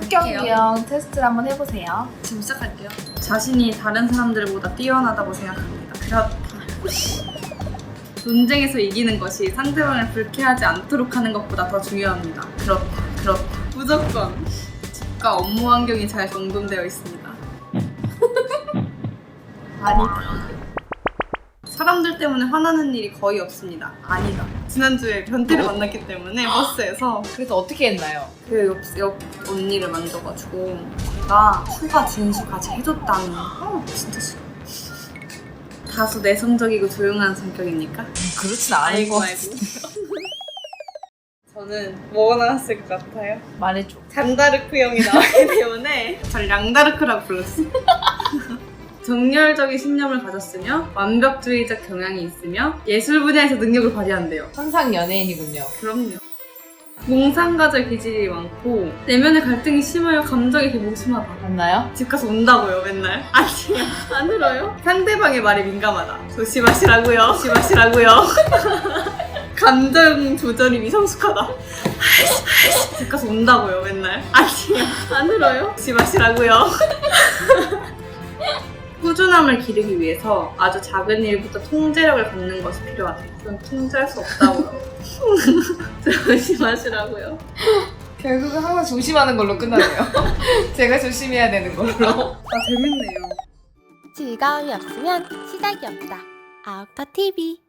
성격 유형 테스트를 한번 해보세요. 지금 시작할게요. 자신이 다른 사람들보다 뛰어나다고 생각합니다. 그렇다. 논쟁에서 이기는 것이 상대방을 불쾌하지 않도록 하는 것보다 더 중요합니다. 그렇다. 그렇다. 무조건. 집과 업무 환경이 잘 정돈되어 있습니다. 아니다. 사람들 때문에 화나는 일이 거의 없습니다. 아니다. 지난주에 변태를 만났기 때문에 버스에서 그래서 어떻게 했나요? 그 옆, 옆 언니를 만져가지고 제가 휴가 진수 같이 해줬다는 어 진짜 싫어 다소 내성적이고 조용한 성격입니까? 그렇진 않은 것 같아. 저는 뭐가 나왔을 것 같아요? 말해줘. 잔다르크 형이 나왔기 때문에 전 량다르크라고 불렀어요 정열적인 신념을 가졌으며 완벽주의적 경향이 있으며 예술 분야에서 능력을 발휘한대요 천상 연예인이군요. 그럼요. 몽상가절 기질이 많고 내면의 갈등이 심하여 감정이 되게 심하다. 맞나요? 집 가서 운다고요 맨날. 아니요 안 울어요. 상대방의 말에 민감하다. 조심하시라고요. 조심하시라고요. 감정 조절이 미성숙하다. 집 가서 운다고요 맨날. 아니요 안 울어요. 조심하시라고요. 꾸준함을 기르기 위해서 아주 작은 일부터 통제력을 갖는 것이 필요하다. 전 통제할 수 없다고요. 조심하시라고요. 결국은 항상 조심하는 걸로 끝나네요. 제가 조심해야 되는 걸로. 아 재밌네요. 즐거움이 없으면 시작이 없다. 아우터 TV